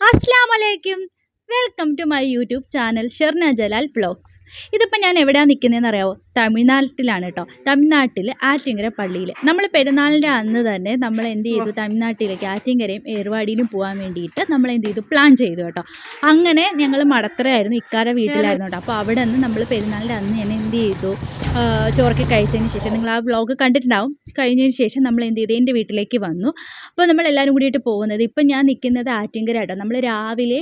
അസ്സാം വലൈക്കും welcome to my YouTube channel Sherna Jalal vlogs ഇതിപ്പോൾ ഞാൻ എവിടെയാണ് നിൽക്കുന്നതെന്ന് അറിയാമോ തമിഴ്നാട്ടിലാണ് കേട്ടോ. തമിഴ്നാട്ടിൽ ആറ്റിങ്കര പള്ളിയിൽ നമ്മൾ പെരുന്നാളിന്റെ അന്ന് തന്നെ നമ്മൾ എന്ത് ചെയ്തു? തമിഴ്നാട്ടിലേക്ക് ആറ്റിങ്കരയും ഏർവാടിയിലും പോകാൻ വേണ്ടിയിട്ട് നമ്മൾ എന്ത് ചെയ്തു? പ്ലാൻ ചെയ്തു കേട്ടോ. അങ്ങനെ ഞങ്ങൾ മടത്തരായിരുന്നു ഇക്കാരെ വീട്ടിലായിരുന്നു കേട്ടോ. അപ്പോൾ അവിടെ നിന്ന് നമ്മൾ പെരുന്നാളിന്റെ അന്ന് തന്നെ എന്ത് ചെയ്തു? ചോറൊക്കെ കഴിച്ചതിന് ശേഷം നിങ്ങൾ ആ വ്ളോഗ് കണ്ടിട്ടുണ്ടാവും. കഴിഞ്ഞതിന് ശേഷം നമ്മൾ എന്ത് ചെയ്തു? എന്റെ വീട്ടിലേക്ക് വന്നു. അപ്പോൾ നമ്മൾ എല്ലാവരും കൂടിയിട്ട് പോകുന്നത് ഇപ്പം ഞാൻ നിൽക്കുന്നത് ആറ്റിങ്കര കേട്ടോ നമ്മൾ രാവിലെ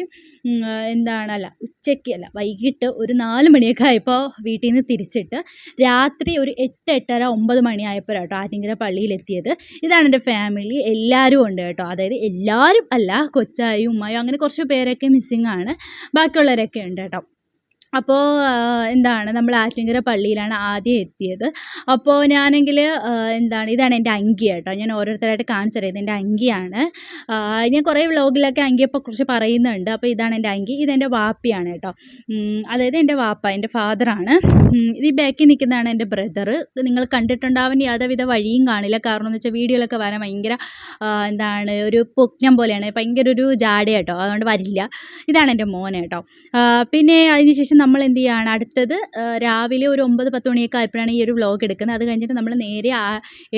എന്താണ് അല്ല ഉച്ചയ്ക്ക് അല്ല വൈകിട്ട് ഒരു നാല് മണിയൊക്കെ ആയപ്പോൾ വീട്ടിൽ നിന്ന് തിരിച്ചിട്ട് രാത്രി ഒരു എട്ട് എട്ടര ഒമ്പത് മണിയായപ്പോൾ കേട്ടോ ആറ്റിങ്കര പള്ളിയിലെത്തിയത്. ഇതാണ് എന്റെ ഫാമിലി എല്ലാവരും ഉണ്ട് കേട്ടോ. അതായത് എല്ലാവരും അല്ല കൊച്ചായും ഉമ്മായും അങ്ങനെ കുറച്ച് പേരൊക്കെ മിസ്സിങ് ആണ്. ബാക്കിയുള്ളവരൊക്കെ ഉണ്ട് കേട്ടോ. അപ്പോൾ എന്താണ് നമ്മൾ ആറ്റിങ്കര പള്ളിയിലാണ് ആദ്യം എത്തിയത്. അപ്പോൾ ഞാനെങ്കിൽ എന്താണ് ഇതാണ് എന്റെ അങ്കി കേട്ടോ. ഞാൻ ഓരോരുത്തരായിട്ട് കാണിച്ചു തരാം. ഇതെന്റെ അങ്കിയാണ്. ഞാൻ കുറേ വ്ളോഗിലൊക്കെ അങ്കിയപ്പോൾ കുറിച്ച് പറയുന്നുണ്ട്. അപ്പോൾ ഇതാണ് എന്റെ അങ്കി. ഇതെന്റെ വാപ്പിയാണ് കേട്ടോ. അതായത് എന്റെ വാപ്പ എന്റെ ഫാദറാണ്. ഇത് ഈ ബാക്കിൽ നിൽക്കുന്നതാണ് എന്റെ ബ്രദർ നിങ്ങൾ കണ്ടിട്ടുണ്ടാവാൻ യാതൊരുവിധ വഴിയും കാണില്ല. കാരണം എന്ന് വെച്ചാൽ വീഡിയോയിലൊക്കെ വരാൻ ഭയങ്കര എന്താണ് ഒരു പൊക്നം പോലെയാണ്. ഭയങ്കര ഒരു ജാട കേട്ടോ. അതുകൊണ്ട് വരില്ല. ഇതാണ് എന്റെ മോനെ കേട്ടോ. പിന്നെ അതിനുശേഷം നമ്മൾ എന്ത് ചെയ്യുകയാണ് അടുത്തത് രാവിലെ ഒരു ഒമ്പത് പത്ത് മണിയൊക്കെ ആയപ്പോഴാണ് ഈ ഒരു വ്ളോഗ് എടുക്കുന്നത്. അത് കഴിഞ്ഞിട്ട് നമ്മൾ നേരെ ആ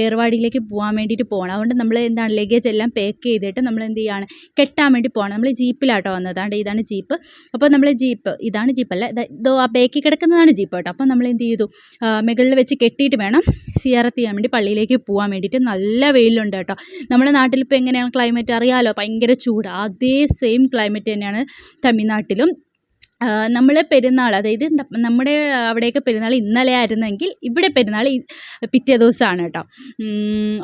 ഏർവാടിയിലേക്ക് പോകാൻ വേണ്ടിയിട്ട് പോകണം അതുകൊണ്ട് നമ്മൾ എന്താണ് ലഗേജ് എല്ലാം പാക്ക് ചെയ്തിട്ട് നമ്മൾ എന്ത് ചെയ്യുകയാണ് കെട്ടാൻ വേണ്ടി പോകണം നമ്മൾ ജീപ്പിലാട്ടോ വന്നത്. അതുകൊണ്ട് ഇതാണ് ജീപ്പ്. അപ്പോൾ നമ്മൾ ജീപ്പ് ഇതാണ് ജീപ്പ് അല്ല? ഇതോ ആ ബേക്കി കിടക്കുന്നതാണ് ജീപ്പ് കേട്ടോ. അപ്പോൾ നമ്മൾ എന്ത് ചെയ്തു? മുകളിൽ വെച്ച് കെട്ടിയിട്ട് വേണം സിയാറത്ത് ചെയ്യാൻ വേണ്ടി പള്ളിയിലേക്ക് പോകാൻ വേണ്ടിയിട്ട്. നല്ല വെയിലുണ്ട് കേട്ടോ. നമ്മുടെ നാട്ടിൽ ഇപ്പോൾ എങ്ങനെയാണ് ക്ലൈമറ്റ് അറിയാലോ? ഭയങ്കര ചൂട്. അതേ സെയിം ക്ലൈമറ്റ് തന്നെയാണ് തമിഴ്നാട്ടിലും. നമ്മൾ പെരുന്നാൾ അതായത് നമ്മുടെ അവിടെയൊക്കെ പെരുന്നാൾ ഇന്നലെ ആയിരുന്നെങ്കിൽ ഇവിടെ പെരുന്നാൾ പിറ്റേ ദിവസമാണ് കേട്ടോ.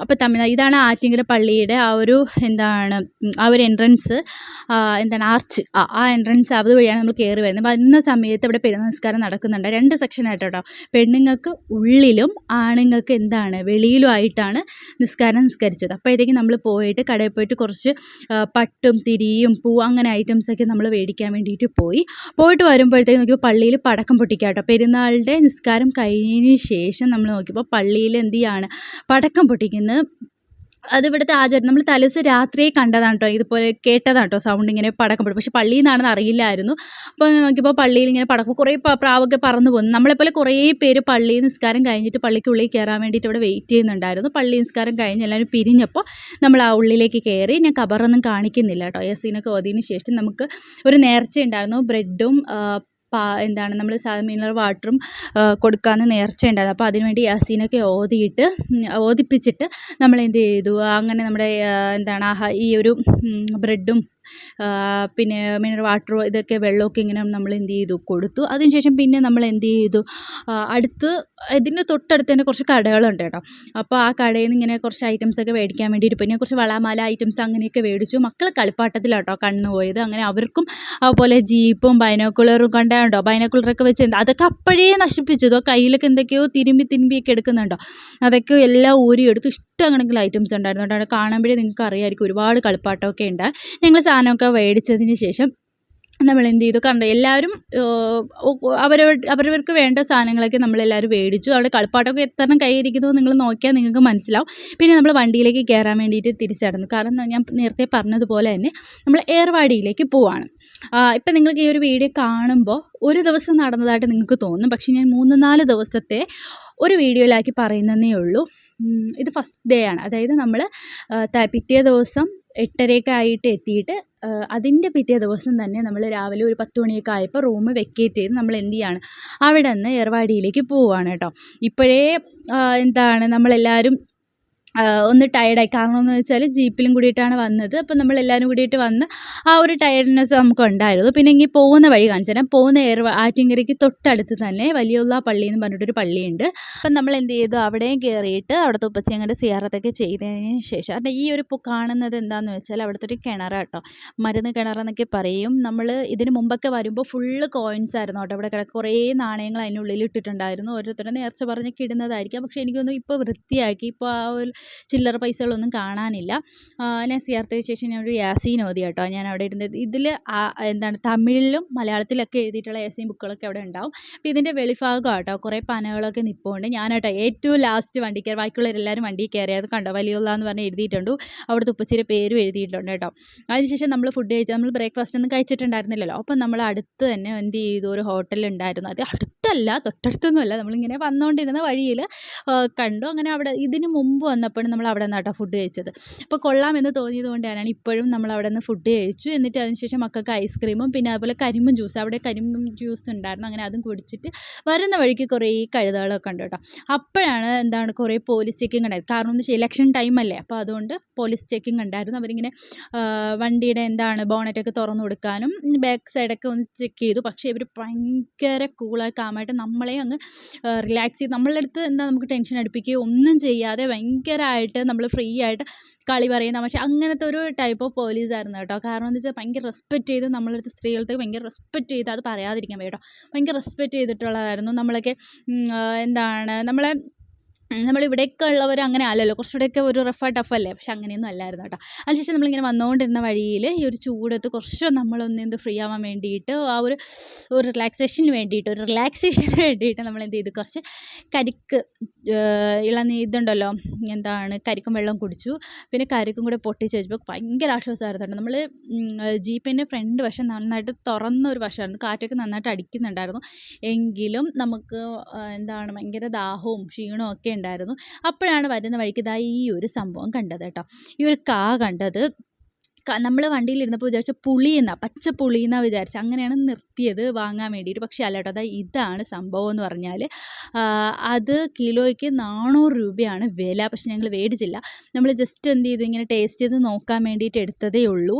അപ്പോൾ തമിഴ്നാട് ഇതാണ് ആറ്റിങ്കര പള്ളിയുടെ ആ ഒരു എന്താണ് ആ ഒരു എൻട്രൻസ് എന്താണ് ആർച്ച് ആ ആ എൻട്രൻസ് അതുവഴിയാണ് നമ്മൾ കയറി വരുന്നത്. അപ്പോൾ അന്ന സമയത്ത് ഇവിടെ പെരുന്നാൾ നിസ്കാരം നടക്കുന്നുണ്ട്. രണ്ട് സെക്ഷനായിട്ട് കേട്ടോ. പെണ്ണുങ്ങൾക്ക് ഉള്ളിലും ആണുങ്ങൾക്ക് എന്താണ് വെളിയിലും ആയിട്ടാണ് നിസ്കാരം നിസ്കരിച്ചത്. അപ്പോഴത്തേക്കും നമ്മൾ പോയിട്ട് കടയിൽ പോയിട്ട് കുറച്ച് പട്ടും തിരിയും പൂ അങ്ങനെ ഐറ്റംസൊക്കെ നമ്മൾ മേടിക്കാൻ വേണ്ടിയിട്ട് പോയി. പോയിട്ട് വരുമ്പോഴത്തേക്ക് നോക്കിയപ്പോൾ പള്ളിയിൽ പടക്കം പൊട്ടിക്കുക കേട്ടോ പെരുന്നാളിന്റെ നിസ്കാരം കഴിഞ്ഞതിന് ശേഷം നമ്മൾ നോക്കിയപ്പോൾ പള്ളിയിൽ എന്ത് ചെയ്യുകയാണ് പടക്കം പൊട്ടിക്കുന്നത് അത് ഇവിടുത്തെ ആചാരം. നമ്മൾ തലേദിവസം രാത്രിയെ കണ്ടതാണ് കേട്ടോ ഇതുപോലെ കേട്ടതാണ് കേട്ടോ സൗണ്ട് ഇങ്ങനെ പടക്കം പക്ഷെ പള്ളിയിൽ നിന്നാണെന്ന് അറിയില്ലായിരുന്നു. അപ്പോൾ നോക്കിയപ്പോൾ പള്ളിയിൽ ഇങ്ങനെ പടക്കം കുറേ പ്രാവൊക്കെ പറന്നു പോകുന്നു നമ്മളെപ്പോലെ കുറേ പേര് പള്ളി നിസ്കാരം കഴിഞ്ഞിട്ട് പള്ളിക്കുള്ളിൽ കയറാൻ വേണ്ടിയിട്ട് ഇവിടെ വെയിറ്റ് ചെയ്യുന്നുണ്ടായിരുന്നു. പള്ളി നിസ്കാരം കഴിഞ്ഞ് എല്ലാവരും പിരിഞ്ഞപ്പോൾ നമ്മൾ ആ ഉള്ളിലേക്ക് കയറി. ഞാൻ കബറൊന്നും കാണിക്കുന്നില്ല കേട്ടോ യസീനൊക്കെ ഓതിയതിന് ശേഷം നമുക്ക് ഒരു നേർച്ച ഉണ്ടായിരുന്നു. ബ്രെഡും എന്താണ് നമ്മൾ മിനറൽ വാട്ടറും കൊടുക്കാമെന്ന് നേർച്ച ഉണ്ടായിരുന്നു. അപ്പോൾ അതിനുവേണ്ടി യാസീനൊക്കെ ഓതിയിട്ട് ഓതിപ്പിച്ചിട്ട് നമ്മൾ എന്ത് ചെയ്തു? അങ്ങനെ നമ്മുടെ എന്താണ് ആഹാ ഈ ഒരു ബ്രെഡും പിന്നെ മിനറൽ വാട്ടർ ഇതൊക്കെ വെള്ളമൊക്കെ ഇങ്ങനെ നമ്മൾ എന്ത് ചെയ്തു? കൊടുത്തു. അതിനുശേഷം പിന്നെ നമ്മൾ എന്ത് ചെയ്തു? അടുത്ത് ഇതിന്റെ തൊട്ടടുത്ത് തന്നെ കുറച്ച് കടകളുണ്ട് കേട്ടോ. അപ്പോൾ ആ കടയിൽ നിന്ന് ഇങ്ങനെ കുറച്ച് ഐറ്റംസ് ഒക്കെ മേടിക്കാൻ വേണ്ടിയിട്ട് പിന്നെ കുറച്ച് വളമാല ഐറ്റംസ് അങ്ങനെയൊക്കെ മേടിച്ചു. മക്കൾ കളിപ്പാട്ടത്തിലാട്ടോ കണ്ണു പോയത്. അങ്ങനെ അവർക്കും അതുപോലെ ജീപ്പും ബൈനോക്കുലറും കണ്ടാണ്ടോ ബൈനോക്കുലറൊക്കെ വെച്ച് അതൊക്കെ അപ്പോഴേ നശിപ്പിച്ചതോ കയ്യിലൊക്കെ എന്തൊക്കെയോ തിരുമ്പി തിരുമ്പിയൊക്കെ എടുക്കുന്നുണ്ടോ? അതൊക്കെ എല്ലാം ഊരിയെടുത്ത് ഇഷ്ടം കണക്കുള്ള ഐറ്റംസ് ഉണ്ടായിരുന്നു. അവിടെ കാണുമ്പോഴേ നിങ്ങൾക്ക് അറിയാമായിരിക്കും ഒരുപാട് കളിപ്പാട്ടമൊക്കെ ഉണ്ട്. ഞങ്ങൾ സാധനമൊക്കെ മേടിച്ചതിന് ശേഷം നമ്മൾ എന്ത് ചെയ്തു? കണ്ടോ. എല്ലാവരും അവരവർ അവരവർക്ക് വേണ്ട സാധനങ്ങളൊക്കെ നമ്മളെല്ലാവരും മേടിച്ചു. അവിടെ കളിപ്പാട്ടമൊക്കെ എത്ര കൈയിരിക്കുന്നു നിങ്ങൾ നോക്കിയാൽ നിങ്ങൾക്ക് മനസ്സിലാവും. പിന്നെ നമ്മൾ വണ്ടിയിലേക്ക് കയറാൻ വേണ്ടിയിട്ട് തിരിച്ചടന്നു. കാരണം ഞാൻ നേരത്തെ പറഞ്ഞതുപോലെ തന്നെ നമ്മൾ ഏർവാടിയിലേക്ക് പോവാണ്. ഇപ്പം നിങ്ങൾക്ക് ഈ ഒരു വീഡിയോ കാണുമ്പോൾ ഒരു ദിവസം നടന്നതായിട്ട് നിങ്ങൾക്ക് തോന്നും. പക്ഷേ ഞാൻ മൂന്ന് നാല് ദിവസത്തെ ഒരു വീഡിയോയിലാക്കി പറയുന്നതേ ഉള്ളൂ. ഇത് ഫസ്റ്റ് ഡേ ആണ്. അതായത് നമ്മൾ പിറ്റേ ദിവസം എട്ടരയൊക്കെ ആയിട്ട് എത്തിയിട്ട് അതിന്റെ പിറ്റേ ദിവസം തന്നെ നമ്മൾ രാവിലെ ഒരു പത്ത് മണിയൊക്കെ ആയപ്പോൾ റൂം വെക്കേറ്റ് ചെയ്ത് നമ്മൾ എന്ത് ചെയ്യാണ്? അവിടെ നിന്ന് ഏർവാടിയിലേക്ക് പോവുകയാണ് കേട്ടോ. ഇപ്പോഴേ എന്താണ്? നമ്മളെല്ലാവരും ഒന്ന് ടയർഡായി കാരണം എന്ന് വെച്ചാൽ ജീപ്പിലും കൂടിയിട്ടാണ് വന്നത്. അപ്പം നമ്മളെല്ലാവരും കൂടിയിട്ട് വന്ന് ആ ഒരു ടയർഡ്നെസ് നമുക്ക് ഉണ്ടായിരുന്നു. പിന്നെ ഇങ്ങനെ പോകുന്ന വഴി കാണിച്ചു തരാം. പോകുന്ന ഏർ ആറ്റിങ്കരയ്ക്ക് തൊട്ടടുത്ത് തന്നെ വലിയുള്ള പള്ളി എന്ന് പറഞ്ഞിട്ടൊരു പള്ളിയുണ്ട്. അപ്പം നമ്മൾ എന്ത് ചെയ്തു? അവിടെയും കയറിയിട്ട് അവിടുത്തെ അങ്ങോട്ട് സിയാറത്തൊക്കെ ചെയ്തതിന് ശേഷം. കാരണം ഈ ഒരു കാണുന്നത് എന്താണെന്ന് വെച്ചാൽ അവിടുത്തെ ഒരു കിണറാട്ടോ മരുന്ന് കിണറെന്നൊക്കെ പറയും. നമ്മൾ ഇതിന് മുമ്പൊക്കെ വരുമ്പോൾ ഫുള്ള് കോയിൻസ് ആയിരുന്നു കേട്ടോ അവിടെ കിടക്കുക കുറേ നാണയങ്ങൾ അതിനുള്ളിൽ ഇട്ടിട്ടുണ്ടായിരുന്നു. ഓരോരുത്തരുടെ നേർച്ച പറഞ്ഞൊക്കെ ഇടുന്നതായിരിക്കാം പക്ഷേ എനിക്കൊന്നും ഇപ്പോൾ വൃത്തിയാക്കി. ഇപ്പോൾ ആ ഒരു ചില്ലറ പൈസകളൊന്നും കാണാനില്ല. ടി ശേഷം ഞാൻ ഒരു യാസീൻ ഓതി കേട്ടോ. ഞാൻ അവിടെ ഇരുന്നത് ഇതിൽ എന്താണ് തമിഴിലും മലയാളത്തിലൊക്കെ എഴുതിയിട്ടുള്ള യാസീൻ ബുക്കുകളൊക്കെ അവിടെ ഉണ്ടാവും. അപ്പോൾ ഇതിന്റെ വെളിഭാഗം കേട്ടോ കുറേ പനകളൊക്കെ നിൽപ്പുണ്ട് ഞാൻ കേട്ടോ ഏറ്റവും ലാസ്റ്റ് വണ്ടി കയറി ബാക്കിയുള്ളവരെല്ലാവരും വണ്ടി കയറിയത് കണ്ടോ? വലിയുള്ള എന്ന് പറഞ്ഞ് എഴുതിയിട്ടുണ്ട്. അവിടുത്തെ ഉപ്പച്ചിയുടെ പേരും എഴുതിയിട്ടുണ്ട് കേട്ടോ. അതിനുശേഷം നമ്മൾ ഫുഡ് കഴിച്ചു നമ്മൾ ബ്രേക്ക്ഫാസ്റ്റ് ഒന്നും കഴിച്ചിട്ടുണ്ടായിരുന്നില്ലല്ലോ. അപ്പം നമ്മൾ അടുത്ത് തന്നെ എന്ത് ചെയ്തു? ഒരു ഹോട്ടലുണ്ടായിരുന്നു അത് അടുത്തല്ല തൊട്ടടുത്തൊന്നുമല്ല. നമ്മളിങ്ങനെ വന്നുകൊണ്ടിരുന്ന വഴിയിൽ കണ്ടു. അങ്ങനെ അവിടെ ഇതിന് മുമ്പ് വന്നപ്പോഴും നമ്മൾ അവിടെ നിന്നാട്ടോ ഫുഡ് കഴിച്ചത്. അപ്പോൾ കൊള്ളാമെന്ന് തോന്നിയത് കൊണ്ടാണ് ഇപ്പോഴും നമ്മൾ അവിടെ നിന്ന് ഫുഡ് കഴിച്ചു. എന്നിട്ട് അതിനുശേഷം മക്കൾക്ക് ഐസ്ക്രീമും പിന്നെ അതുപോലെ കരിമ്പും ജ്യൂസ് അവിടെ കരിമ്പും ജ്യൂസ് ഉണ്ടായിരുന്നു. അങ്ങനെ അതും കുടിച്ചിട്ട് വരുന്ന വഴിക്ക് കുറേ കഴുതകളൊക്കെ ഉണ്ട് കേട്ടോ. അപ്പോഴാണ് എന്താണ് കുറേ പോലീസ് ചെക്കിങ് ഉണ്ടായിരുന്നു കാരണം എന്ന് വെച്ചാൽ ഇലക്ഷൻ ടൈം അല്ലേ? അപ്പോൾ അതുകൊണ്ട് പോലീസ് ചെക്കിങ് ഉണ്ടായിരുന്നു. അവരിങ്ങനെ വണ്ടിയുടെ എന്താണ് ബോണറ്റൊക്കെ തുറന്നു കൊടുക്കാനും ബാക്ക് സൈഡൊക്കെ ഒന്ന് ചെക്ക് ചെയ്തു. പക്ഷേ ഇവർ ഭയങ്കര കൂളായി കാമായിട്ട് നമ്മളെ അങ്ങ് റിലാക്സ് ചെയ്ത് നമ്മളുടെ അടുത്ത് എന്താ നമുക്ക് ടെൻഷൻ അടുപ്പിക്കുകയോ ഒന്നും ചെയ്യാതെ ഭയങ്കരമായിട്ട് നമ്മൾ ഫ്രീ ആയിട്ട് കളി പറയുന്ന പക്ഷേ അങ്ങനത്തെ ഒരു ടൈപ്പ് ഓഫ് പോലീസായിരുന്നു കേട്ടോ. കാരണം എന്താ വെച്ചാൽ ഭയങ്കര റെസ്പെക്റ്റ് ചെയ്ത് നമ്മളടുത്ത് സ്ത്രീകൾക്ക് ഭയങ്കര റെസ്പെക്റ്റ് ചെയ്ത് അത് പറയാതിരിക്കാൻ കേട്ടോ. ഭയങ്കര റെസ്പെക്റ്റ് ചെയ്തിട്ടുള്ളതായിരുന്നു നമ്മളൊക്കെ എന്താണ് നമ്മളെ നമ്മളിവിടെയൊക്കെ ഉള്ളവർ അങ്ങനെ അല്ലല്ലോ. കുറച്ചുകൂടെയൊക്കെ ഒരു റഫ് ടഫ് അല്ലേ? പക്ഷെ അങ്ങനെയൊന്നും അല്ലായിരുന്നു കേട്ടോ. അതിനുശേഷം നമ്മളിങ്ങനെ വന്നുകൊണ്ടിരുന്ന വഴിയിൽ ഈ ഒരു ചൂടത്ത് കുറച്ച് നമ്മളൊന്ന് എന്ത് ഫ്രീ ആവാൻ വേണ്ടിയിട്ട് ആ ഒരു ഒരു റിലാക്സേഷന് വേണ്ടിയിട്ട് ഒരു റിലാക്സേഷന് വേണ്ടിയിട്ട് നമ്മൾ എന്ത് ചെയ്തു? കുറച്ച് കരിക്ക് ഇളനീ ഇതുണ്ടല്ലോ. എന്താണ്? കരിക്കും വെള്ളം കുടിച്ചു. പിന്നെ കരിക്കും കൂടെ പൊട്ടിച്ച് വെച്ചപ്പോൾ ഭയങ്കര ആശ്വാസമായിരുന്നു നമ്മൾ ജീപ്പിന്റെ ഫ്രണ്ട് വശം നന്നായിട്ട് തുറന്ന ഒരു വശമായിരുന്നു. കാറ്റൊക്കെ നന്നായിട്ട് അടിക്കുന്നുണ്ടായിരുന്നു. എങ്കിലും നമുക്ക് എന്താണ്? ഭയങ്കര ദാഹവും ക്ഷീണവും ഒക്കെ ഉണ്ടായിരുന്നു. അപ്പോഴാണ് വരുന്ന വഴിക്ക് ഇതാ ഈ ഒരു സംഭവം കണ്ടത് കേട്ടോ. ഈ ഒരു കാ കണ്ടത് നമ്മൾ വണ്ടിയിലിരുന്നപ്പോൾ വിചാരിച്ച പുളിയെന്നാ പച്ച പുളിയെന്നാ വിചാരിച്ചത് അങ്ങനെയാണ് നിർത്തിയത് വാങ്ങാൻ വേണ്ടിയിട്ട്. പക്ഷേ അല്ല കേട്ടോ ഇതാണ് സംഭവം എന്ന് പറഞ്ഞാൽ അത് കിലോയ്ക്ക് നാനൂറ് രൂപയാണ് വില. പക്ഷെ ഞങ്ങൾ മേടിച്ചില്ല നമ്മൾ ജസ്റ്റ് എന്ത് ചെയ്തു ഇങ്ങനെ ടേസ്റ്റ് ചെയ്ത് നോക്കാൻ വേണ്ടിയിട്ട് എടുത്തതേ ഉള്ളൂ.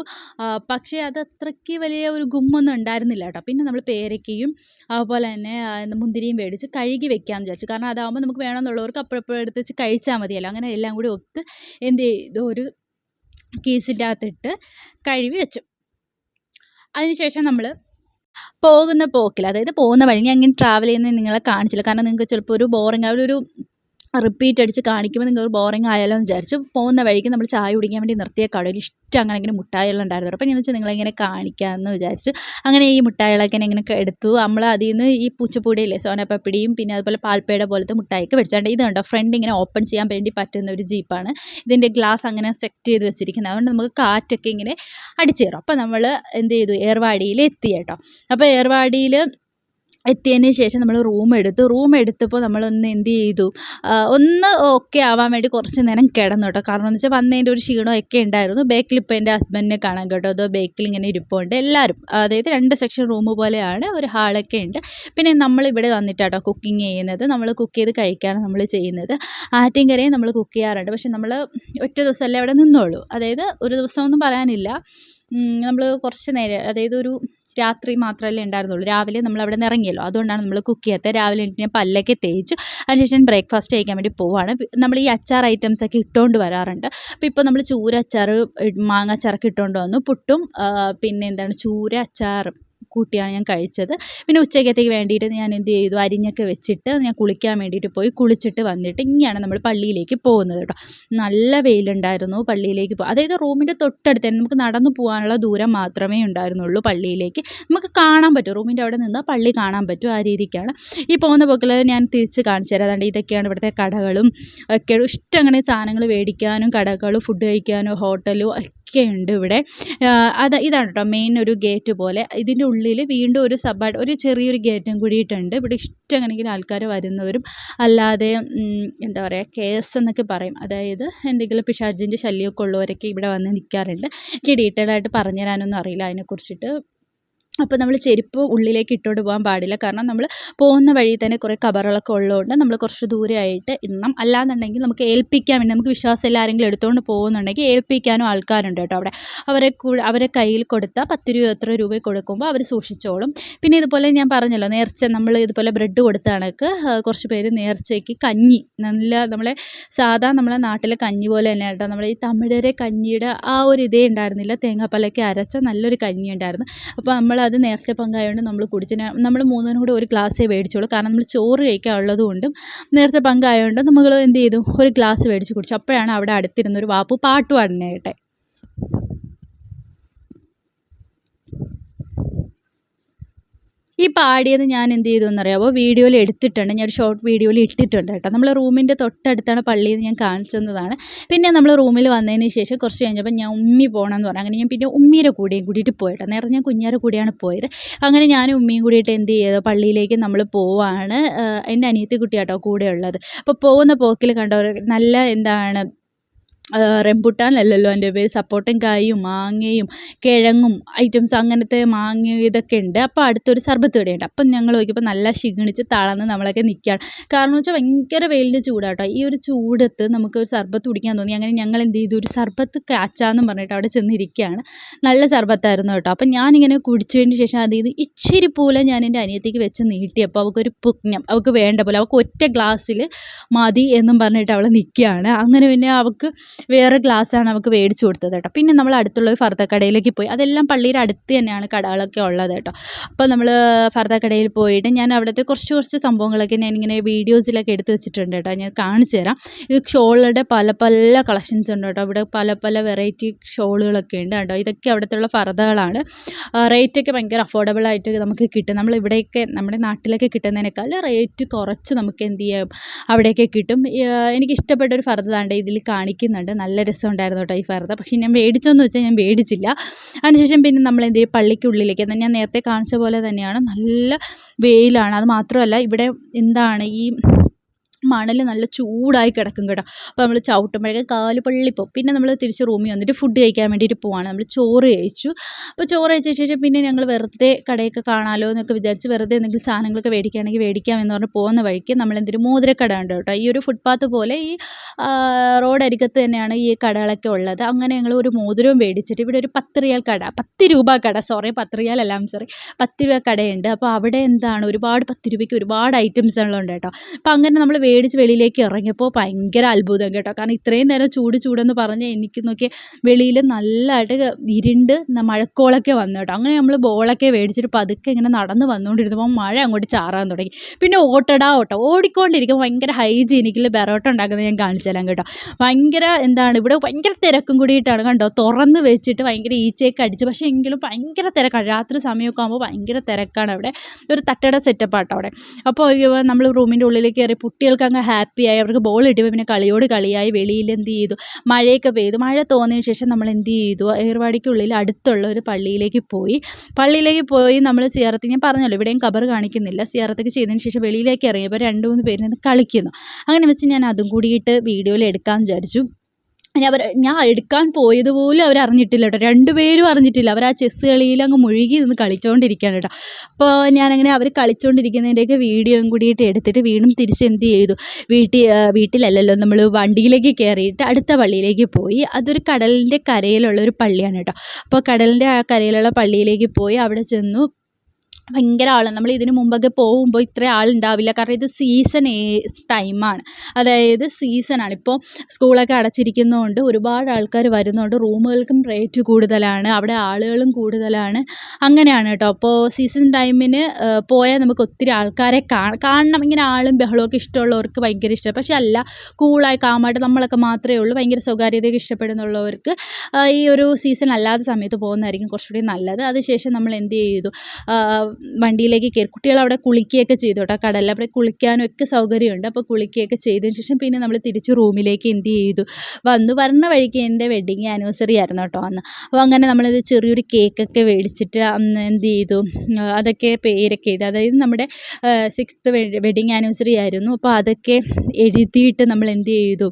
പക്ഷേ അത് അത്രയ്ക്ക് വലിയ ഒരു ഗുമ്മൊന്നും ഉണ്ടായിരുന്നില്ല കേട്ടോ. പിന്നെ നമ്മൾ പേരയ്ക്കയും അതുപോലെ തന്നെ മുന്തിരിയും മേടിച്ച് കഴുകി വെക്കാമെന്ന് വിചാരിച്ചു. കാരണം അതാകുമ്പോൾ നമുക്ക് വേണമെന്നുള്ളവർക്ക് അപ്പോഴപ്പോഴെടുത്ത് വെച്ച് കഴിച്ചാൽ മതിയല്ലോ. അങ്ങനെ എല്ലാം കൂടി ഒത്ത് എന്ത് ചെയ്തു ഒരു കീസിന്റെ അകത്തിട്ട് കഴുകി വെച്ചു. അതിനുശേഷം നമ്മൾ പോകുന്ന പോക്കിൽ അതായത് പോകുന്ന വഴി ഞാൻ ഇങ്ങനെ ട്രാവൽ ചെയ്യുന്നത് നിങ്ങളെ കാണിച്ചില്ല. കാരണം നിങ്ങൾക്ക് ചിലപ്പോൾ ഒരു ബോറിങ് ഒരു റിപ്പീറ്റ് അടിച്ച് കാണിക്കുമ്പോൾ നിങ്ങൾക്ക് ബോറിംഗ് ആയാലോ എന്ന് വിചാരിച്ചു. പോകുന്ന വഴിക്ക് നമ്മൾ ചായ കുടിക്കാൻ വേണ്ടി നിർത്തിയ കടയിൽ ഇഷ്ടം അങ്ങനെ ഇങ്ങനെ മുട്ടായികൾ ഉണ്ടായിരുന്നു. അപ്പോൾ ഞാൻ വെച്ചാൽ നിങ്ങളിങ്ങനെ കാണിക്കാമെന്ന് വിചാരിച്ചു. അങ്ങനെ ഈ മുട്ടായികളൊക്കെ ഇങ്ങനെ എടുത്തു. നമ്മൾ അതിൽ നിന്ന് ഈ പൂച്ചപ്പൂടിയില്ലേ സോനപ്പപ്പിടിയും പിന്നെ അതുപോലെ പാൽപ്പേട പോലത്തെ മുട്ടായിക്ക് ഇത് കണ്ടോ? ഫ്രണ്ട് ഇങ്ങനെ ഓപ്പൺ ചെയ്യാൻ വേണ്ടി പറ്റുന്ന ഒരു ജീപ്പാണ്. ഇതിന്റെ ഗ്ലാസ് അങ്ങനെ സെറ്റ് ചെയ്ത് വെച്ചിരിക്കുന്നത്. അതുകൊണ്ട് നമുക്ക് കാറ്റൊക്കെ ഇങ്ങനെ അടിച്ചു തരും. അപ്പോൾ നമ്മൾ എന്ത് ചെയ്തു? ഏർവാടിയിൽ എത്തി കേട്ടോ. അപ്പോൾ ഏർവാടിയിൽ എത്തിയതിന് ശേഷം നമ്മൾ റൂം എടുത്തു. റൂം എടുത്തപ്പോൾ നമ്മളൊന്ന് എന്ത് ചെയ്തു? ഒന്ന് ഓക്കെ ആവാൻ വേണ്ടി കുറച്ച് നേരം കിടന്നു കേട്ടോ കാരണം എന്ന് വെച്ചാൽ വന്നതിന്റെ ഒരു ക്ഷീണമൊക്കെ ഉണ്ടായിരുന്നു. ബേക്കിൽ ഇപ്പോൾ എന്റെ ഹസ്ബൻഡിനെ കാണാൻ കേട്ടോ. അതോ ബേക്കിൽ ഇങ്ങനെ ഇരിപ്പുണ്ട്. എല്ലാവരും അതായത് രണ്ട് സെക്ഷൻ റൂം പോലെയാണ്. ഒരു ഹാളൊക്കെ ഉണ്ട്. പിന്നെ നമ്മളിവിടെ വന്നിട്ടാട്ടോ കുക്കിംഗ് ചെയ്യുന്നത്. നമ്മൾ കുക്ക് ചെയ്ത് കഴിക്കുകയാണ് നമ്മൾ ചെയ്യുന്നത്. ആറ്റിങ്കരയും നമ്മൾ കുക്ക് ചെയ്യാറുണ്ട്. പക്ഷെ നമ്മൾ ഒറ്റ ദിവസമല്ലേ അവിടെ നിന്നോളൂ. അതായത് ഒരു ദിവസമൊന്നും പറയാനില്ല. നമ്മൾ കുറച്ച് നേരം അതായത് ഒരു രാത്രി മാത്രമല്ലേ ഉണ്ടായിരുന്നുള്ളൂ. രാവിലെ നമ്മൾ അവിടെ നിന്ന് ഇറങ്ങിയല്ലോ. അതുകൊണ്ടാണ് നമ്മൾ കുക്ക് ചെയ്യാത്തത്. രാവിലെ എണീറ്റ് ഞാൻ പല്ലൊക്കെ തേച്ചു അതിനുശേഷം ബ്രേക്ക്ഫാസ്റ്റ് കഴിക്കാൻ വേണ്ടി പോവാണ്. നമ്മൾ ഈ അച്ചാർ ഐറ്റംസ് ഒക്കെ ഇട്ടുകൊണ്ട് വരാറുണ്ട്. അപ്പോൾ ഇപ്പോൾ നമ്മൾ ചൂര അച്ചാർ മാങ്ങ അച്ചാറൊക്കെ ഇട്ടുകൊണ്ട് വന്നു. പുട്ടും പിന്നെ എന്താണ്? ചൂര അച്ചാറും. കൂട്ടിയാണ് ഞാൻ കഴിച്ചത്. പിന്നെ ഉച്ചക്കത്തേക്ക് വേണ്ടിയിട്ട് ഞാൻ എന്ത് ചെയ്തു? അരിഞ്ഞൊക്കെ വെച്ചിട്ട് ഞാൻ കുളിക്കാൻ വേണ്ടിയിട്ട് പോയി കുളിച്ചിട്ട് വന്നിട്ട് ഇങ്ങനെയാണ് നമ്മൾ പള്ളിയിലേക്ക് പോകുന്നത് കേട്ടോ. നല്ല വെയിലുണ്ടായിരുന്നു പള്ളിയിലേക്ക് പോകും അതായത് റൂമിന്റെ തൊട്ടടുത്ത് തന്നെ നമുക്ക് നടന്നു പോകാനുള്ള ദൂരം മാത്രമേ ഉണ്ടായിരുന്നുള്ളൂ പള്ളിയിലേക്ക്. നമുക്ക് കാണാൻ പറ്റും. റൂമിന്റെ അവിടെ നിന്ന് പള്ളി കാണാൻ പറ്റും ആ രീതിക്കാണ്. ഈ പോകുന്ന പോക്കിൽ ഞാൻ തിരിച്ച് കാണിച്ചു തരാം. അതുകൊണ്ട് ഇതൊക്കെയാണ് ഇവിടുത്തെ കടകളും ഒക്കെ. ഇഷ്ടം അങ്ങനെ സാധനങ്ങൾ മേടിക്കാനും കടകളും ഫുഡ് കഴിക്കാനും ഹോട്ടലും ഒക്കെ ഉണ്ട് ഇവിടെ അത് ഇതാണ് കേട്ടോ മെയിൻ ഒരു ഗേറ്റ് പോലെ. ഇതിന്റെ ഉള്ളിൽ വീണ്ടും ഒരു സബ് ഒരു ചെറിയൊരു ഗേറ്റും കൂടിയിട്ടുണ്ട്. ഇവിടെ ഇഷ്ടം കണക്കിന് ആൾക്കാർ വരുന്നവരും അല്ലാതെ എന്താ പറയുക കേസ് എന്നൊക്കെ പറയും. അതായത് എന്തെങ്കിലും പിശാചിന്റെ ശല്യമൊക്കെ ഉള്ളവരൊക്കെ ഇവിടെ വന്ന് നിൽക്കാറുണ്ട് എനിക്ക് ഡീറ്റെയിൽ ആയിട്ട് പറഞ്ഞു തരാനൊന്നും അറിയില്ല. അതിനെക്കുറിച്ചിട്ട് അപ്പോൾ നമ്മൾ ചെരുപ്പ് ഉള്ളിലേക്ക് ഇട്ടുകൊണ്ട് പോകാൻ പാടില്ല. കാരണം നമ്മൾ പോകുന്ന വഴി തന്നെ കുറേ കബറുകളൊക്കെ ഉള്ളതുകൊണ്ട് നമ്മൾ കുറച്ച് ദൂരെയായിട്ട് ഇടണം. അല്ലാന്നുണ്ടെങ്കിൽ നമുക്ക് ഏൽപ്പിക്കാൻ വേണ്ടി നമുക്ക് വിശ്വാസമില്ല ആരെങ്കിലും എടുത്തുകൊണ്ട് പോകുന്നുണ്ടെങ്കിൽ ഏൽപ്പിക്കാനും ആൾക്കാരുണ്ട് കേട്ടോ അവിടെ. അവരെ കൂടെ അവരെ കയ്യിൽ കൊടുത്താൽ പത്ത് രൂപ എത്ര രൂപ കൊടുക്കുമ്പോൾ അവർ സൂക്ഷിച്ചോളും. പിന്നെ ഇതുപോലെ ഞാൻ പറഞ്ഞല്ലോ നേർച്ച നമ്മൾ ഇതുപോലെ ബ്രെഡ് കൊടുത്ത കണക്ക് കുറച്ച് പേര് നേർച്ചയ്ക്ക് കഞ്ഞി. നല്ല നമ്മളെ സാധാ നമ്മളെ നാട്ടിലെ കഞ്ഞി പോലെ തന്നെ കേട്ടോ. നമ്മൾ ഈ തമിഴരെ കഞ്ഞിയുടെ ആ ഒരു ഇതേ ഉണ്ടായിരുന്നില്ല. തേങ്ങാപ്പാലൊക്കെ അരച്ച നല്ലൊരു കഞ്ഞി ഉണ്ടായിരുന്നു. അപ്പോൾ നമ്മൾ അത് നേർച്ച പങ്കായതുകൊണ്ട് നമ്മൾ കുടിച്ച് നമ്മൾ മൂന്നിനും കൂടെ ഒരു ഗ്ലാസ്സേ മേടിച്ചോളൂ കാരണം നമ്മൾ ചോറ് കഴിക്കാനുള്ളത് കൊണ്ടും നേർച്ച പങ്കായതുകൊണ്ട് നമ്മൾ എന്ത് ചെയ്തു? ഒരു ഗ്ലാസ് മേടിച്ച് കുടിച്ചു. അപ്പോഴാണ് അവിടെ അടുത്തിരുന്ന ഒരു വാപ്പു പാട്ട് പാടുന്നതായിട്ടെ ഈ പാടിയത് ഞാൻ എന്ത് ചെയ്തു എന്നറിയാമോ വീഡിയോയിൽ എടുത്തിട്ടുണ്ട്. ഞാൻ ഒരു ഷോർട്ട് വീഡിയോയിൽ ഇട്ടിട്ടുണ്ട് കേട്ടോ. നമ്മൾ റൂമിന്റെ തൊട്ടടുത്താണ് പള്ളിയിൽ ഞാൻ കാണിച്ചതാണ് പിന്നെ നമ്മൾ റൂമിൽ വന്നതിന് ശേഷം കുറച്ച് കഴിഞ്ഞപ്പോൾ ഞാൻ ഉമ്മി പോകണം എന്ന് പറഞ്ഞു. അങ്ങനെ ഞാൻ പിന്നെ ഉമ്മീരെ കൂടെയും കൂടിയിട്ട് പോയിട്ട് നേരത്തെ ഞാൻ കുഞ്ഞാരെ കൂടെയാണ് പോയത്. അങ്ങനെ ഞാൻ ഉമ്മിയും കൂടിയിട്ട് എന്ത് ചെയ്തു? പള്ളിയിലേക്ക് നമ്മൾ പോവാണ്. എന്റെ അനിയത്തി കുട്ടിയാട്ടോ കൂടെയുള്ളത് അപ്പോൾ പോകുന്ന പോക്കിൽ കണ്ടവർ നല്ല എന്താണ് റംബുട്ടാനല്ലല്ലോ എന്റെ പേര്. സപ്പോട്ടൻ കായും മാങ്ങയും കിഴങ്ങും ഐറ്റംസ് അങ്ങനത്തെ മാങ്ങ ഇതൊക്കെ ഉണ്ട്. അപ്പോൾ അടുത്തൊരു സർബത്ത് കടയുണ്ട് അപ്പം ഞങ്ങൾ നോക്കിയപ്പോൾ നല്ല ക്ഷീണിച്ച് തളർന്ന് നമ്മളൊക്കെ നിൽക്കുകയാണ്. കാരണം വെച്ചാൽ ഭയങ്കര വെയിലിന്റെ ചൂടാട്ടോ. ഈ ഒരു ചൂടത്ത് നമുക്ക് ഒരു സർബത്ത് കുടിക്കാൻ തോന്നി. അങ്ങനെ ഞങ്ങൾ എന്ത് ചെയ്തു? ഒരു സർബത്ത് കാച്ചാന്ന് പറഞ്ഞിട്ട് അവിടെ ചെന്നിരിക്കുകയാണ്. നല്ല സർബത്തായിരുന്നു കേട്ടോ. അപ്പം ഞാനിങ്ങനെ കുടിച്ചതിന് ശേഷം അതിൽ നിന്ന് ഇച്ചിരി പോലെ ഞാൻ എന്റെ അനിയത്തേക്ക് വെച്ച് നീട്ടിയപ്പോൾ അവൾക്കൊരു പുണ്യം. അവൾക്ക് വേണ്ട പോലെ. അവൾക്ക് ഒറ്റ ഗ്ലാസ്സിൽ മതി എന്നും പറഞ്ഞിട്ട് അവൾ നിൽക്കുകയാണ്. അങ്ങനെ പിന്നെ അവൾക്ക് വേറെ ഗ്ലാസ്സാണ് അവൾക്ക് മേടിച്ച് കൊടുത്തത് കേട്ടോ. പിന്നെ നമ്മൾ അടുത്തുള്ള ഫർദ കടയിലേക്ക് പോയി. അതെല്ലാം പള്ളിയുടെ അടുത്ത് തന്നെയാണ് കടകളൊക്കെ ഉള്ളത് കേട്ടോ. അപ്പോൾ നമ്മൾ ഫർദ കടയിൽ പോയിട്ട് ഞാൻ അവിടുത്തെ കുറച്ച് കുറച്ച് സംഭവങ്ങളൊക്കെ ഞാൻ ഇങ്ങനെ വീഡിയോസിലൊക്കെ എടുത്ത് വെച്ചിട്ടുണ്ട് കേട്ടോ. ഞാൻ കാണിച്ചു തരാം. ഇത് ഷോളുടെ പല പല കളക്ഷൻസ് ഉണ്ട് കേട്ടോ. ഇവിടെ പല പല വെറൈറ്റി ഷോളുകളൊക്കെ ഉണ്ട് കേട്ടോ. ഇതൊക്കെ അവിടുത്തെ ഫർദകളാണ്. റേറ്റൊക്കെ ഭയങ്കര അഫോർഡബിൾ ആയിട്ട് നമുക്ക് കിട്ടും. നമ്മൾ ഇവിടെയൊക്കെ നമ്മുടെ നാട്ടിലൊക്കെ കിട്ടുന്നതിനേക്കാൾ റേറ്റ് കുറച്ച് നമുക്ക് എന്ത് ചെയ്യാം? അവിടെയൊക്കെ കിട്ടും. എനിക്ക് ഇഷ്ടപ്പെട്ട ഒരു ഫർദ ഇതിൽ കാണിക്കുന്നുണ്ട്. നല്ല രസമുണ്ടായിരുന്നു കേട്ടോ ഈ ഫർദ പക്ഷേ ഞാൻ മേടിച്ചോന്ന് വെച്ചാൽ ഞാൻ മേടിച്ചില്ല. അതിനുശേഷം പിന്നെ നമ്മൾ എന്ത് ചെയ്യും പള്ളിക്കുള്ളിലേക്ക് ഞാൻ നേരത്തെ കാണിച്ച പോലെ തന്നെയാണ് നല്ല വെയിലാണ്. അത് മാത്രമല്ല ഇവിടെ എന്താണ് ഈ മണൽ നല്ല ചൂടായി കിടക്കും കേട്ടോ. അപ്പോൾ നമ്മൾ ചവിട്ടുമ്പോഴേക്കും കാൽ പള്ളിപ്പോവും പിന്നെ നമ്മൾ തിരിച്ച് റൂമിൽ വന്നിട്ട് ഫുഡ് കഴിക്കാൻ വേണ്ടിയിട്ട് പോവാണ്. നമ്മൾ ചോറ് കഴിച്ചു. അപ്പോൾ ചോറ് കഴിച്ച ശേഷം പിന്നെ ഞങ്ങൾ വെറുതെ കടയൊക്കെ കാണാമല്ലോ എന്നൊക്കെ വിചാരിച്ച് വെറുതെ എന്തെങ്കിലും സാധനങ്ങളൊക്കെ മേടിക്കുകയാണെങ്കിൽ മേടിക്കാം എന്ന് പറഞ്ഞ് പോകുന്ന വഴിക്ക് നമ്മൾ എന്തൊരു മോതിരക്കട ഉണ്ട് കേട്ടോ. ഈ ഒരു ഫുട്പാത്ത് പോലെ ഈ റോഡരികത്ത് തന്നെയാണ് ഈ കടകളൊക്കെ ഉള്ളത്. അങ്ങനെ ഞങ്ങൾ ഒരു മോതിരവും മേടിച്ചിട്ട് ഇവിടെ ഒരു പത്ത് റിയാൽ കട പത്ത് രൂപ കട. സോറി പത്ത് റിയാൽ അല്ല സോറി പത്ത് രൂപ കടയുണ്ട്. അപ്പോൾ അവിടെ എന്താണ്? ഒരുപാട് പത്ത് രൂപയ്ക്ക് ഒരുപാട് ഐറ്റംസ് ഉണ്ട് കേട്ടോ. അപ്പോൾ അങ്ങനെ നമ്മൾ മേടിച്ച് വെളിയിലേക്ക് ഇറങ്ങിയപ്പോൾ ഭയങ്കര അത്ഭുതം കേട്ടോ. കാരണം ഇത്രയും നേരം ചൂട് ചൂടെന്ന് പറഞ്ഞ് എനിക്ക് നോക്കി വെളിയിൽ നല്ലതായിട്ട് ഇരുണ്ട് മഴക്കോളൊക്കെ വന്നു കേട്ടോ. അങ്ങനെ നമ്മൾ ബോളൊക്കെ മേടിച്ചിട്ട് പതുക്കെ ഇങ്ങനെ നടന്ന് വന്നുകൊണ്ടിരുന്നപ്പോൾ മഴ അങ്ങോട്ട് ചാറാൻ തുടങ്ങി. പിന്നെ ഓട്ടടാ ഓട്ടോ. ഓടിക്കൊണ്ടിരിക്കും ഭയങ്കര ഹൈജീനിക്കിൽ ബെറോട്ട ഉണ്ടാക്കുന്നത് ഞാൻ കാണിച്ചാലും കേട്ടോ. ഭയങ്കര എന്താണ് ഇവിടെ ഭയങ്കര തിരക്കും കൂടിയിട്ടാണ് കണ്ടോ. തുറന്ന് വെച്ചിട്ട് ഭയങ്കര ഈച്ചയൊക്കെ അടിച്ച്. പക്ഷേ എങ്കിലും ഭയങ്കര തിരക്കാണ് രാത്രി സമയമൊക്കെ ആകുമ്പോൾ ഭയങ്കര തിരക്കാണ് അവിടെ. ഒരു തട്ടട സെറ്റപ്പാട്ടോ അവിടെ. അപ്പോൾ നമ്മൾ റൂമിന്റെ ഉള്ളിലേക്ക് കയറി കുട്ടികൾക്ക് അങ്ങ് ഹാപ്പിയായി. അവർക്ക് ബോൾ കിട്ടിയപ്പോൾ പിന്നെ കളിയോട് കളിയായി. വെളിയിൽ എന്ത് ചെയ്തു? മഴയൊക്കെ പെയ്തു. മഴ തോന്നിയതിന് ശേഷം നമ്മൾ എന്ത് ചെയ്തു? ഏർവാടിക്കുള്ളിൽ അടുത്തുള്ള ഒരു പള്ളിയിലേക്ക് പോയി. പള്ളിയിലേക്ക് പോയി നമ്മൾ സിയാറത്ത് ഞാൻ പറഞ്ഞല്ലോ ഇവിടെയും കബർ കാണിക്കുന്നില്ല. സിയാറത്തൊക്കെ ചെയ്തതിന് ശേഷം വെളിയിലേക്ക് ഇറങ്ങിയപ്പോൾ രണ്ട് മൂന്ന് പേര് കളിക്കുന്നു. അങ്ങനെ വെച്ച് ഞാൻ അതും കൂടിയിട്ട് വീഡിയോയിൽ എടുക്കാൻ വിചാരിച്ചു. ഇനി അവർ ഞാൻ എടുക്കാൻ പോയത് പോലും അവർ അറിഞ്ഞിട്ടില്ല കേട്ടോ. രണ്ടുപേരും അറിഞ്ഞിട്ടില്ല. അവർ ആ ചെസ്സ് കളിയിൽ അങ്ങ് മുഴുകി നിന്ന് കളിച്ചുകൊണ്ടിരിക്കുകയാണ് കേട്ടോ. അപ്പോൾ ഞാനങ്ങനെ അവർ കളിച്ചുകൊണ്ടിരിക്കുന്നതിന്റെയൊക്കെ വീഡിയോയും കൂടിയിട്ട് എടുത്തിട്ട് വീണ്ടും തിരിച്ച് എന്ത് ചെയ്തു? വീട്ടിൽ വീട്ടിലല്ലല്ലോ നമ്മൾ വണ്ടിയിലേക്ക് കയറിയിട്ട് അടുത്ത പള്ളിയിലേക്ക് പോയി. അതൊരു കടലിന്റെ കരയിലുള്ള ഒരു പള്ളിയാണ് കേട്ടോ. അപ്പോൾ കടലിന്റെ ആ കരയിലുള്ള പള്ളിയിലേക്ക് പോയി. അവിടെ ചെന്നു. ഭയങ്കര ആളാണ് നമ്മൾ ഇതിന് മുമ്പൊക്കെ പോകുമ്പോൾ ഇത്ര ആളുണ്ടാവില്ല. കാരണം ഇത് സീസൺ ടൈമാണ് അതായത് സീസണാണ് ഇപ്പോൾ സ്കൂളൊക്കെ അടച്ചിരിക്കുന്നതുകൊണ്ട് ഒരുപാട് ആൾക്കാർ വരുന്നതുകൊണ്ട് റൂമുകൾക്കും റേറ്റ് കൂടുതലാണ്. അവിടെ ആളുകളും കൂടുതലാണ്. അങ്ങനെയാണ് കേട്ടോ. അപ്പോൾ സീസൺ ടൈമിന് പോയാൽ നമുക്ക് ഒത്തിരി ആൾക്കാരെ കാണാം കാണണം. ഇങ്ങനെ ആളും ബഹളമൊക്കെ ഇഷ്ടമുള്ളവർക്ക് ഭയങ്കര ഇഷ്ടമാണ് പക്ഷേ അല്ല കൂളായി കാമായിട്ട് നമ്മളൊക്കെ മാത്രമേ ഉള്ളൂ. ഭയങ്കര സ്വകാര്യതയൊക്കെ ഇഷ്ടപ്പെടുന്നുള്ളവർക്ക് ഈ ഒരു സീസൺ അല്ലാത്ത സമയത്ത് പോകുന്നതായിരിക്കും കുറച്ചുകൂടി നല്ലത്. അതിനുശേഷം നമ്മൾ എന്ത് ചെയ്തു? വണ്ടിയിലേക്ക് കയറി കുട്ടികൾ അവിടെ കുളിക്കുകയൊക്കെ ചെയ്തു കേട്ടോ. കടലിൽ അവിടെ കുളിക്കാനും ഒക്കെ സൗകര്യമുണ്ട്. അപ്പോൾ കുളിക്കുകയൊക്കെ ചെയ്തതിന് ശേഷം പിന്നെ നമ്മൾ തിരിച്ച് റൂമിലേക്ക് എന്ത് ചെയ്തു? വന്നു. വരണ വഴിക്ക് എന്റെ വെഡിങ് ആനിവേഴ്സറി ആയിരുന്നു കേട്ടോ അന്ന്. അപ്പോൾ അങ്ങനെ നമ്മളിത് ചെറിയൊരു കേക്കൊക്കെ മേടിച്ചിട്ട് അന്ന് എന്ത് ചെയ്തു? അതൊക്കെ പേരൊക്കെ ചെയ്തു. അതായത് നമ്മുടെ സിക്സ്ത് വെഡിങ് ആനിവേഴ്സറി ആയിരുന്നു. അപ്പോൾ അതൊക്കെ എഴുതിയിട്ട് നമ്മൾ എന്ത് ചെയ്തു?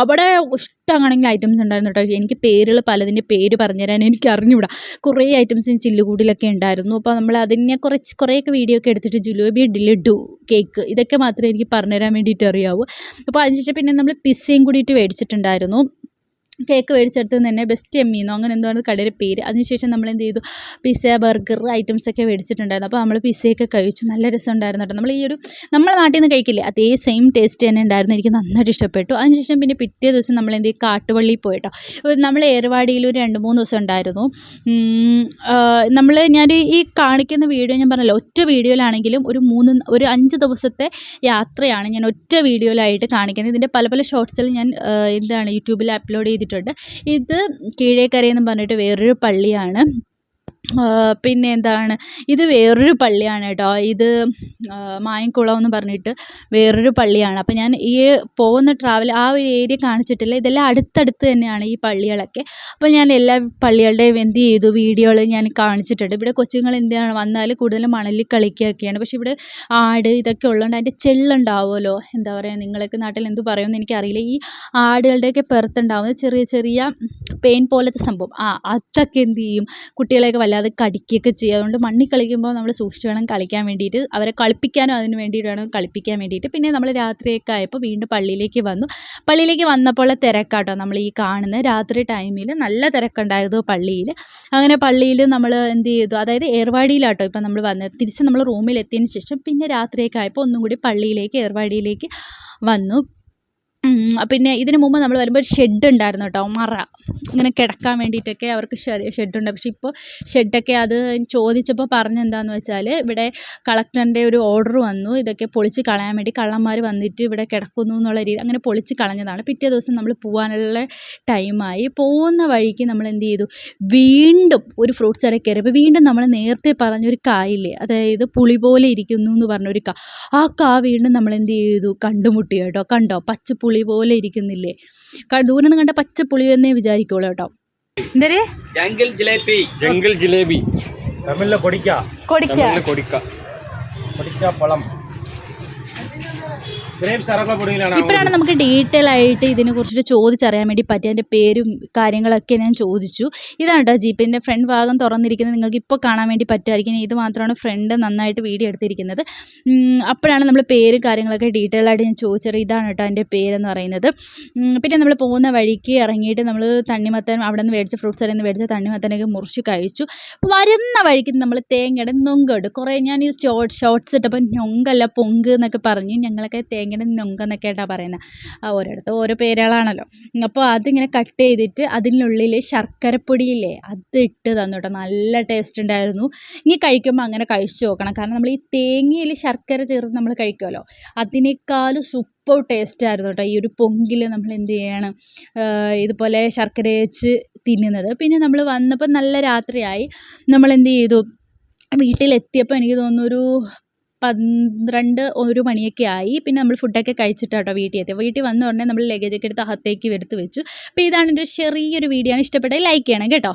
അവിടെ ഇഷ്ടമാണെങ്കിൽ ഐറ്റംസ് ഉണ്ടായിരുന്നു കേട്ടോ. എനിക്ക് പേരുകൾ പലതിന്റെ പേര് പറഞ്ഞുതരാൻ എനിക്ക് അറിഞ്ഞുകൂടാ കുറേ ഐറ്റംസ് ചില്ലുകൂടിലൊക്കെ ഉണ്ടായിരുന്നു. അപ്പോൾ നമ്മൾ അതിനെ കുറച്ച് കുറേയൊക്കെ വീഡിയോ ഒക്കെ എടുത്തിട്ട് ജുലോബി ഡിലഡു കേക്ക് ഇതൊക്കെ മാത്രമേ എനിക്ക് പറഞ്ഞുതരാൻ വേണ്ടിയിട്ട് അറിയാവൂ. അപ്പോൾ അതിന് ശേഷം പിന്നെ നമ്മൾ പിസ്സയും കൂടിയിട്ട് മേടിച്ചിട്ടുണ്ടായിരുന്നു. കേക്ക് മേടിച്ചെടുത്ത് തന്നെ ബെസ്റ്റ് എമ്മീന്നോ അങ്ങനെ എന്തോ ആണ് കടയുടെ പേര്. അതിനുശേഷം നമ്മൾ എന്ത് ചെയ്തു? പിസ്സ ബർഗർ ഐറ്റംസ് ഒക്കെ മേടിച്ചിട്ടുണ്ടായിരുന്നു. അപ്പോൾ നമ്മൾ പിസ്സയൊക്കെ കഴിച്ചു. നല്ല രസമുണ്ടായിരുന്നു കേട്ടോ. നമ്മൾ ഈ ഒരു നമ്മളെ നാട്ടിൽ നിന്ന് കഴിക്കില്ലേ? അതേ സെയിം ടേസ്റ്റ് തന്നെ ഉണ്ടായിരുന്നു. എനിക്ക് നന്നായിട്ട് ഇഷ്ടപ്പെട്ടു. അതിനുശേഷം പിന്നെ പിറ്റേ ദിവസം നമ്മൾ എന്ത് ചെയ്യും കാട്ടുവള്ളിയിൽ പോയിട്ടോ നമ്മൾ ഏർവാടിയിൽ ഒരു രണ്ട് മൂന്ന് ദിവസം ഉണ്ടായിരുന്നു. നമ്മൾ ഞാൻ ഈ കാണിക്കുന്ന വീഡിയോ ഞാൻ പറഞ്ഞല്ലോ ഒറ്റ വീഡിയോയിലാണെങ്കിലും ഒരു മൂന്ന് ഒരു അഞ്ച് ദിവസത്തെ യാത്രയാണ് ഞാൻ ഒറ്റ വീഡിയോയിലായിട്ട് കാണിക്കുന്നത്. ഇതിന്റെ പല പല ഷോർട്സിൽ ഞാൻ എന്താണ് യൂട്യൂബിൽ അപ്ലോഡ് ചെയ്തിട്ടുണ്ട്. ഇത് കീഴേക്കരയെന്ന് പറഞ്ഞിട്ട് വേറൊരു പള്ളിയാണ്. പിന്നെ എന്താണ്? ഇത് വേറൊരു പള്ളിയാണ് കേട്ടോ ഇത് മായംകുളം എന്ന് പറഞ്ഞിട്ട് വേറൊരു പള്ളിയാണ്. അപ്പം ഞാൻ ഈ പോകുന്ന ട്രാവൽ ആ ഒരു ഏരിയ കാണിച്ചിട്ടില്ല. ഇതെല്ലാം അടുത്തടുത്ത് തന്നെയാണ് ഈ പള്ളികളൊക്കെ. അപ്പോൾ ഞാൻ എല്ലാ പള്ളികളുടെയും എന്ത് ചെയ്തു? വീഡിയോകൾ ഞാൻ കാണിച്ചിട്ടുണ്ട്. ഇവിടെ കൊച്ചുങ്ങൾ എന്താണ്? വന്നാൽ കൂടുതലും മണലിൽ കളിക്കുകയൊക്കെയാണ്. പക്ഷേ ഇവിടെ ആട് ഇതൊക്കെ ഉള്ളതുകൊണ്ട് അതിന്റെ ചെള്ളുണ്ടാവുമല്ലോ. എന്താ പറയുക നിങ്ങളൊക്കെ നാട്ടിൽ എന്ത് പറയുമെന്ന് എനിക്കറിയില്ല. ഈ ആടുകളുടെയൊക്കെ പുറത്തുണ്ടാവുന്ന ചെറിയ ചെറിയ പെയിൻ പോലത്തെ സംഭവം. ആ അതൊക്കെ എന്ത് ചെയ്യും? കുട്ടികളെയൊക്കെ വല്ലാതെ കടിക്കുകയൊക്കെ ചെയ്യും. അതുകൊണ്ട് മണ്ണിൽ കളിക്കുമ്പോൾ നമ്മൾ സൂക്ഷിച്ച് വേണം കളിക്കാൻ വേണ്ടിയിട്ട്. അവരെ കളിപ്പിക്കാനും അതിന് വേണ്ടിയിട്ട് വേണം കളിപ്പിക്കാൻ വേണ്ടിയിട്ട്. പിന്നെ നമ്മൾ രാത്രിയൊക്കെ ആയപ്പോൾ വീണ്ടും പള്ളിയിലേക്ക് വന്നു. പള്ളിയിലേക്ക് വന്നപ്പോൾ തിരക്കാട്ടോ നമ്മൾ ഈ കാണുന്ന. രാത്രി ടൈമിൽ നല്ല തിരക്കുണ്ടായിരുന്നു പള്ളിയിൽ അങ്ങനെ പള്ളിയിൽ നമ്മൾ എന്ത് ചെയ്തു? അതായത് ഏർവാടിയിലാട്ടോ ഇപ്പം നമ്മൾ വന്നത് തിരിച്ച് നമ്മൾ റൂമിൽ എത്തിയതിന് ശേഷം പിന്നെ രാത്രിയൊക്കെ ആയപ്പോൾ ഒന്നും കൂടി പള്ളിയിലേക്ക് ഏർവാടിയിലേക്ക് വന്നു. പിന്നെ ഇതിന് മുമ്പ് നമ്മൾ വരുമ്പോൾ ഒരു ഷെഡ് ഉണ്ടായിരുന്നു കേട്ടോ മറ. ഇങ്ങനെ കിടക്കാൻ വേണ്ടിയിട്ടൊക്കെ അവർക്ക് ഷെഡുണ്ട് പക്ഷേ ഇപ്പോൾ ഷെഡൊക്കെ അത് ചോദിച്ചപ്പോൾ പറഞ്ഞെന്താന്ന് വെച്ചാൽ ഇവിടെ കളക്ടറിന്റെ ഒരു ഓർഡർ വന്നു. ഇതൊക്കെ പൊളിച്ച് കളയാൻ വേണ്ടി കള്ളന്മാർ വന്നിട്ട് ഇവിടെ കിടക്കുന്നു എന്നുള്ള രീതി അങ്ങനെ പൊളിച്ച് കളഞ്ഞതാണ്. പിറ്റേ ദിവസം നമ്മൾ പോകാനുള്ള ടൈമായി പോകുന്ന വഴിക്ക് നമ്മൾ എന്ത് ചെയ്തു? വീണ്ടും ഒരു ഫ്രൂട്ട്സ് കടയിൽ കയറിയപ്പോൾ വീണ്ടും നമ്മൾ നേരത്തെ പറഞ്ഞൊരു കായില്ലേ? അതായത് പുളി പോലെ ഇരിക്കുന്നു എന്ന് പറഞ്ഞൊരു കാ. ആ കാ വീണ്ടും നമ്മൾ എന്ത് ചെയ്തു? കണ്ടുമുട്ടി കേട്ടോ. കണ്ടോ? പച്ചപ്പുളി പോലെ ഇരിക്കുന്നില്ലേ? ദൂരെ നിന്ന് കണ്ട പച്ചപ്പുളി എന്നേ വിചാരിക്കുള്ളൂ കേട്ടോ. എന്തേ ജംഗിൾ ജിലേബി. ജംഗിൾ ജിലേബി. തമിഴിലെ കൊടിക്ക. കൊടിക്ക. കൊടിക്ക കൊടിക്ക. പളം അറക്കപ്പൊടിയിലാണ് ഇപ്പോഴാണ് നമുക്ക് ഡീറ്റെയിൽ ആയിട്ട് ഇതിനെ കുറിച്ചിട്ട് ചോദിച്ചറിയാൻ വേണ്ടി പറ്റിയ അതിന്റെ പേരും കാര്യങ്ങളൊക്കെ ഞാൻ ചോദിച്ചു. ഇതാണ് കേട്ടോ ജീപ്പിന്റെ ഫ്രണ്ട് ഭാഗം തുറന്നിരിക്കുന്നത്. നിങ്ങൾക്ക് ഇപ്പോൾ കാണാൻ വേണ്ടി പറ്റുമായിരിക്കും. ഇത് മാത്രമാണ് ഫ്രണ്ട് നന്നായിട്ട് വീഡിയോ എടുത്തിരിക്കുന്നത്. അപ്പോഴാണ് നമ്മൾ പേരും കാര്യങ്ങളൊക്കെ ഡീറ്റെയിൽ ആയിട്ട് ഞാൻ ചോദിച്ചത് ഇതാണ് കേട്ടോ എന്റെ പേരെന്ന് പറയുന്നത്. പിന്നെ നമ്മൾ പോകുന്ന വഴിക്ക് ഇറങ്ങിയിട്ട് നമ്മൾ തണ്ണിമത്തൻ അവിടെ നിന്ന് മേടിച്ച ഫ്രൂട്ട്സ് കടയിൽ നിന്ന് മേടിച്ച തണ്ണിമത്തനൊക്കെ മുറിച്ച് കഴിച്ചു. വരുന്ന വഴിക്ക് നമ്മൾ തേങ്ങയുടെ നൊങ്കട് കുറേ ഞാൻ ഈ ഷോർട്ട് ഷോർട്സ് ഇട്ടപ്പോൾ ഞൊങ്കല്ല പൊങ്ക് എന്നൊക്കെ പറഞ്ഞു ഞങ്ങളൊക്കെ നൊങ്ക എന്നൊക്കെ ആയിട്ടാണ് പറയുന്നത് ആ ഓരോരുത്തർ ഓരോ പേരുകളാണല്ലോ. അപ്പോൾ അതിങ്ങനെ കട്ട് ചെയ്തിട്ട് അതിനുള്ളിൽ ശർക്കരപ്പൊടിയില്ലേ അത് ഇട്ട് തന്നു കേട്ടോ നല്ല ടേസ്റ്റ് ഉണ്ടായിരുന്നു ഇനി കഴിക്കുമ്പോൾ അങ്ങനെ കഴിച്ചു നോക്കണം. കാരണം നമ്മൾ ഈ തേങ്ങയിൽ ശർക്കര ചേർത്ത് നമ്മൾ കഴിക്കുമല്ലോ അതിനേക്കാളും സൂപ്പർ ടേസ്റ്റ് ആയിരുന്നു കേട്ടോ ഈ ഒരു പൊങ്കിൽ നമ്മൾ എന്ത് ചെയ്യണം ഇതുപോലെ ശർക്കര വെച്ച് തിന്നുന്നത്. പിന്നെ നമ്മൾ വന്നപ്പോൾ നല്ല രാത്രിയായി. നമ്മൾ എന്ത് ചെയ്തു വീട്ടിലെത്തിയപ്പോൾ എനിക്ക് തോന്നുന്നു ഒരു പന്ത്രണ്ട് ഒരു മണിയൊക്കെ ആയി. പിന്നെ നമ്മൾ ഫുഡൊക്കെ കഴിച്ചിട്ടാട്ടോ വീട്ടിൽ എത്തി വീട്ടിൽ വന്ന ഉടനെ നമ്മൾ ലഗേജൊക്കെ എടുത്ത് അകത്തേക്ക് എടുത്ത് വെച്ചു. അപ്പോൾ ഇതാണ് എന്റെ ചെറിയൊരു വീഡിയോ ആണ് ഇഷ്ടപ്പെട്ടത് ലൈക്ക് ചെയ്യണം കേട്ടോ.